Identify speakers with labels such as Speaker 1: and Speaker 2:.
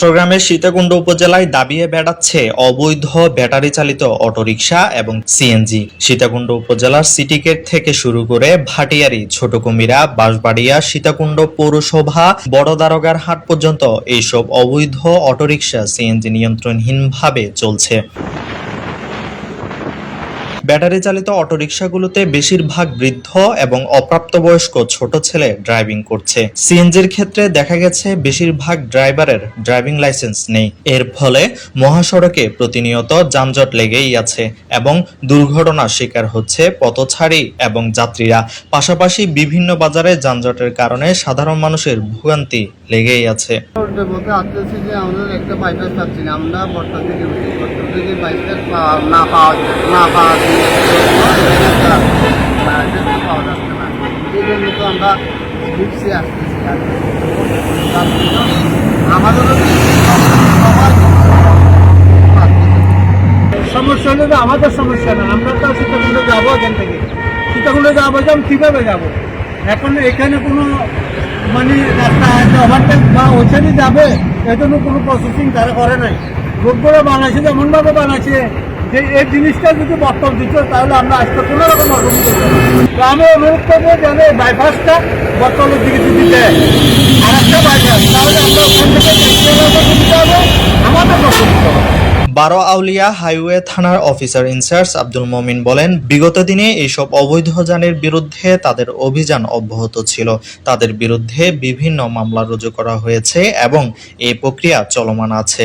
Speaker 1: চট্টগ্রামের সীতাকুণ্ড উপজেলায় দাবিয়ে বেড়াচ্ছে অবৈধ ব্যাটারি চালিত অটোরিকশা এবং সিএনজি সীতাকুণ্ড উপজেলার সিটিকেট থেকে শুরু করে ভাটিয়ারি ছোট কুমিরা বাঁশবাড়িয়া, সীতাকুণ্ড পৌরসভা, বড় দারোগার হাট পর্যন্ত এইসব অবৈধ অটোরিকশা সিএনজি নিয়ন্ত্রণহীনভাবে চলছে। ব্যাটারি চালিত অটোরিকশাগুলোতে বেশিরভাগ বৃদ্ধ এবং অপ্রাপ্তবয়স্ক ছোট ছেলে ড্রাইভিং করছে। সিএনজির ক্ষেত্রে দেখা গেছে বেশিরভাগ ড্রাইভারের ড্রাইভিং লাইসেন্স নেই। এর ফলে মহাসড়কে প্রতিনিয়ত যানজট লেগেই আছে এবং দুর্ঘটনার শিকার হচ্ছে পথছাড়ি এবং যাত্রীরা। পাশাপাশি বিভিন্ন বাজারে যানজটের কারণে সাধারণ মানুষের ভোগান্তি লেগেই আছে।
Speaker 2: আমরা বর্তা থেকে উঠি বর্তা থেকে বাইপাস না পাওয়া না পাওয়া পাওয়া যাচ্ছে না এই তো
Speaker 3: আমাদের সমস্যা না, আমরা তো সীতাকুণ্ডে যাব এখান থেকে। সীতাকুণ্ডে যাব যেমন কীভাবে যাব? এখন এখানে কোনো মানে রাস্তা আছে ওভারটেক বা ওইখানে যাবে এর জন্য কোনো প্রসেসিং তারা করে নাই। রোডগুলো বানাইছে, যেমনভাবে বানাইছে যে এই জিনিসটা যদি বর্তমান দিত, তাহলে আমরা আজকে কোনো রকম তো আমি অনুরোধ করব যেন এই বাইপাসটা বর্তমানের দিকে যদি দেয়। আর একটা বাইপাস তাহলে আমরা ওখান থেকে আমাদের
Speaker 1: বারো আউলিয়া হাইওয়ে থানার অফিসার ইনচার্জ আব্দুল মমিন বলেন, বিগত দিনে এইসব অবৈধ যানের বিরুদ্ধে তাদের অভিযান অব্যাহত ছিল। তাদের বিরুদ্ধে বিভিন্ন মামলা রুজু করা হয়েছে এবং এই প্রক্রিয়া চলমান আছে।